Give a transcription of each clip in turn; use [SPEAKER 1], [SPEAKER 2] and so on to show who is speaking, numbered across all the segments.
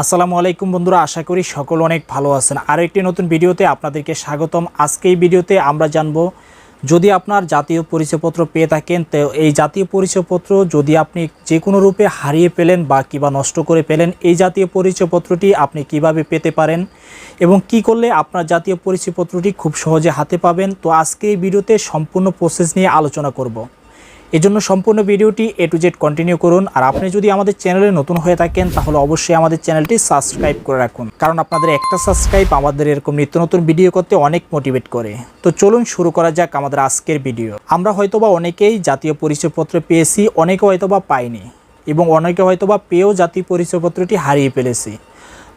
[SPEAKER 1] আসসালামু আলাইকুম বন্ধুরা, আশা করি সকল অনেক ভালো আছেন। আর একটি নতুন ভিডিওতে আপনাদেরকে স্বাগতম। আজকে এই ভিডিওতে আমরা জানব, যদি আপনার জাতীয় পরিচয়পত্র পেয়ে থাকেন, তো এই জাতীয় পরিচয়পত্র যদি আপনি যে কোনো রূপে হারিয়ে পেলেন বা কিবা নষ্ট করে পেলেন এই জাতীয় পরিচয়পত্রটি আপনি কীভাবে পেতে পারেন এবং কি করলে আপনার জাতীয় পরিচয়পত্রটি খুব সহজে হাতে পাবেন? তো আজকে এই ভিডিওতে সম্পূর্ণ প্রসেস নিয়ে আলোচনা করব। এজন্য সম্পূর্ণ ভিডিওটি এ টু জেড কন্টিনিউ করুন। আর আপনি যদি আমাদের চ্যানেলে নতুন হয়ে থাকেন, তাহলে অবশ্যই আমাদের চ্যানেলটি সাবস্ক্রাইব করে রাখুন। কারণ আপনাদের একটা সাবস্ক্রাইব আমাদের এরকম নিত্য নতুন ভিডিও করতে অনেক মোটিভেট করে। তো চলুন শুরু করা যাক আমাদের আজকের ভিডিও। আমরা হয়তোবা অনেকেই জাতীয় পরিচয়পত্র পেয়েছি, অনেকে হয়তোবা পাইনি, এবং অনেকে হয়তোবা পেয়েও জাতীয় পরিচয়পত্রটি হারিয়ে ফেলেছি।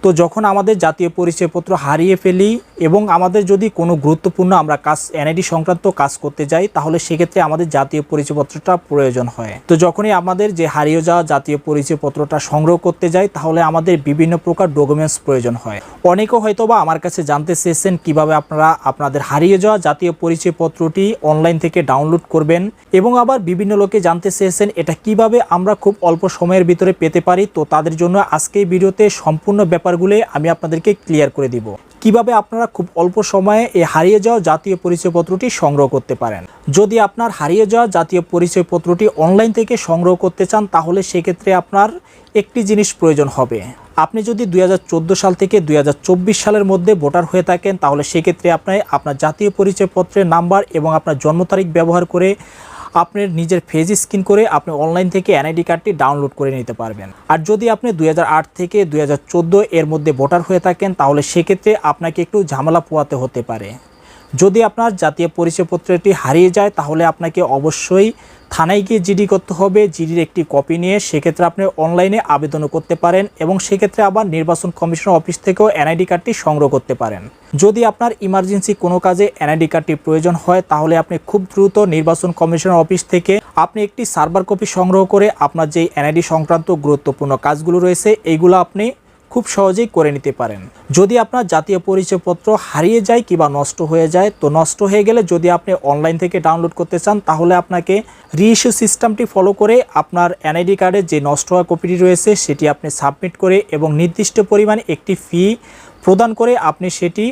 [SPEAKER 1] তো যখন আমাদের জাতীয় পরিচয়পত্র হারিয়ে ফেলি এবং আমাদের যদি কোনো গুরুত্বপূর্ণ আমরা কাজ এনআইডি সংক্রান্ত কাজ করতে যাই, তাহলে সেক্ষেত্রে আমাদের জাতীয় পরিচয়পত্রটা প্রয়োজন হয়। তো যখনই আমাদের যে হারিয়ে যাওয়া জাতীয় পরিচয়পত্রটা সংগ্রহ করতে যাই, তাহলে আমাদের বিভিন্ন প্রকার ডকুমেন্টস প্রয়োজন হয়। অনেকেও হয়তো বা আমার কাছে জানতে চেয়েছেন কীভাবে আপনারা আপনাদের হারিয়ে যাওয়া জাতীয় পরিচয়পত্রটি অনলাইন থেকে ডাউনলোড করবেন এবং আবার বিভিন্ন লোকে জানতে চেয়েছেন এটা কীভাবে আমরা খুব অল্প সময়ের ভিতরে পেতে পারি। তো তাদের জন্য আজকে এই ভিডিওতে সম্পূর্ণ ব্যাপারগুলো আমি আপনাদেরকে ক্লিয়ার করে দিব। কীভাবে আপনারা খুব অল্প সময়ে এই হারিয়ে যাওয়া জাতীয় পরিচয়পত্রটি সংগ্রহ করতে পারেন? যদি আপনার হারিয়ে যাওয়া জাতীয় পরিচয়পত্রটি অনলাইন থেকে সংগ্রহ করতে চান, তাহলে সেক্ষেত্রে আপনার একটি জিনিস প্রয়োজন হবে। আপনি যদি দুই হাজার চোদ্দ সাল থেকে দুই হাজার চব্বিশ সালের মধ্যে ভোটার হয়ে থাকেন, তাহলে সেক্ষেত্রে আপনার আপনার জাতীয় পরিচয়পত্রের নাম্বার এবং আপনার জন্ম তারিখ ব্যবহার করে আপনার নিজের ফেজ স্ক্রিন করে আপনি অনলাইন থেকে এনআইডি কার্ডটি ডাউনলোড করে নিতে পারবেন। আর যদি আপনি দুই হাজার আট থেকে দুই হাজার চোদ্দ এর মধ্যে ভোটার হয়ে থাকেন, তাহলে সেক্ষেত্রে আপনাকে একটু ঝামেলা পোয়াতে হতে পারে। যদি আপনার জাতীয় পরিচয়পত্রটি হারিয়ে যায়, তাহলে আপনাকে অবশ্যই থানায় গিয়ে জিডি করতে হবে, জিডির একটি কপি নিয়ে সেক্ষেত্রে আপনি অনলাইনে আবেদনও করতে পারেন এবং সেক্ষেত্রে আবার নির্বাচন কমিশন অফিস থেকেও এনআইডি কার্ডটি সংগ্রহ করতে পারেন। যদি আপনার ইমার্জেন্সি কোনো কাজে এনআইডি কার্ডটি প্রয়োজন হয়, তাহলে আপনি খুব দ্রুত নির্বাচন কমিশন অফিস থেকে আপনি একটি সার্ভার কপি সংগ্রহ করে আপনার যে এনআইডি সংক্রান্ত গুরুত্বপূর্ণ কাজগুলো রয়েছে এইগুলো আপনি খুব সহজেই করে নিতে পারেন। যদি আপনার জাতীয় পরিচয়পত্র হারিয়ে যায় কিংবা নষ্ট হয়ে যায়, তো নষ্ট হয়ে গেলে যদি আপনি অনলাইন থেকে ডাউনলোড করতে চান, তাহলে আপনাকে রিইস্যু সিস্টেমটি ফলো করে আপনার এনআইডি কার্ডের যে নষ্ট হওয়া কপিটি রয়েছে, সেটি আপনি সাবমিট করে এবং নির্দিষ্ট পরিমাণে একটি ফি প্রদান করে আপনি সেটি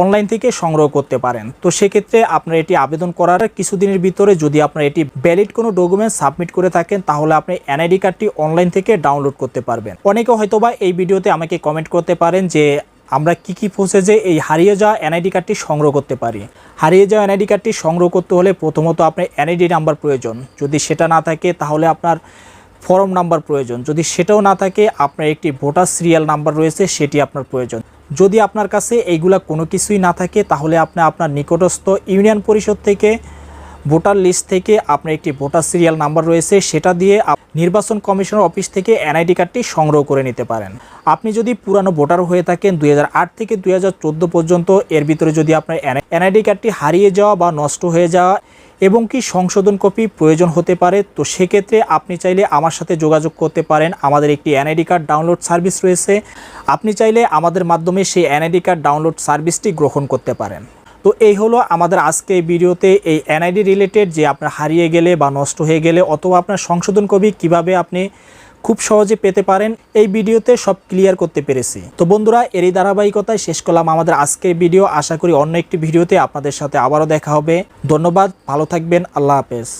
[SPEAKER 1] অনলাইন থেকে সংগ্রহ করতে পারেন। তো সেক্ষেত্রে আপনার এটি আবেদন করার কিছুদিনের ভিতরে যদি আপনার এটি ভ্যালিড কোনো ডকুমেন্ট সাবমিট করে থাকেন, তাহলে আপনি এনআইডি কার্ডটি অনলাইন থেকে ডাউনলোড করতে পারবেন। অনেকে হয়তোবা এই ভিডিওতে আমাকে কমেন্ট করতে পারেন যে, আমরা কি কি প্রসেসে এই হারিয়ে যাওয়া এনআইডি কার্ডটি সংগ্রহ করতে পারি? হারিয়ে যাওয়া এনআইডি কার্ডটি সংগ্রহ করতে হলে প্রথমত আপনার এনআইডি নাম্বার প্রয়োজন। যদি সেটা না থাকে, তাহলে আপনার ফর্ম নাম্বার প্রয়োজন। যদি সেটাও না থাকে, আপনার একটি ভোটার সিরিয়াল নাম্বার রয়েছে, সেটি আপনার প্রয়োজন। যদি আপনার কাছে এইগুলা কোনো কিছুই না থাকে, তাহলে আপনি আপনার নিকটস্থ ইউনিয়ন পরিষদ থেকে, ভোটার লিস্ট থেকে আপনার একটি ভোটার সিরিয়াল নাম্বার রয়েছে, সেটা দিয়ে নির্বাচন কমিশনের অফিস থেকে এনআইডি কার্ডটি সংগ্রহ করে নিতে পারেন। আপনি যদি পুরানো ভোটার হয়ে থাকেন, দুই হাজার আট থেকে দুই হাজার চোদ্দ পর্যন্ত, এর ভিতরে যদি আপনার এনআইডি কার্ডটি হারিয়ে যাওয়া বা নষ্ট হয়ে যাওয়া এবং কি সংশোধন কপি প্রয়োজন হতে পারে, তো সেক্ষেত্রে আপনি চাইলে আমার সাথে যোগাযোগ করতে পারেন। আমাদের একটি এনআইডি কার্ড ডাউনলোড সার্ভিস রয়েছে। আপনি চাইলে আমাদের মাধ্যমে সেই এনআইডি কার্ড ডাউনলোড সার্ভিসটি গ্রহণ করতে পারেন। তো এই হলো আমাদের আজকে ভিডিওতে এই এনআইডি রিলেটেড যে আপনার হারিয়ে গেলে বা নষ্ট হয়ে গেলে অথবা আপনার সংশোধন কপি কীভাবে আপনি খুব সহজে পেতে পারেন এই ভিডিওতে সব ক্লিয়ার করতে পেরেছি। তো বন্ধুরা, এরই ধারাবাহিকতায় শেষ করলাম আমাদের আজকের ভিডিও। আশা করি অন্য একটি ভিডিওতে আপনাদের সাথে আবারও দেখা হবে। ধন্যবাদ, ভালো থাকবেন, আল্লাহ হাফেজ।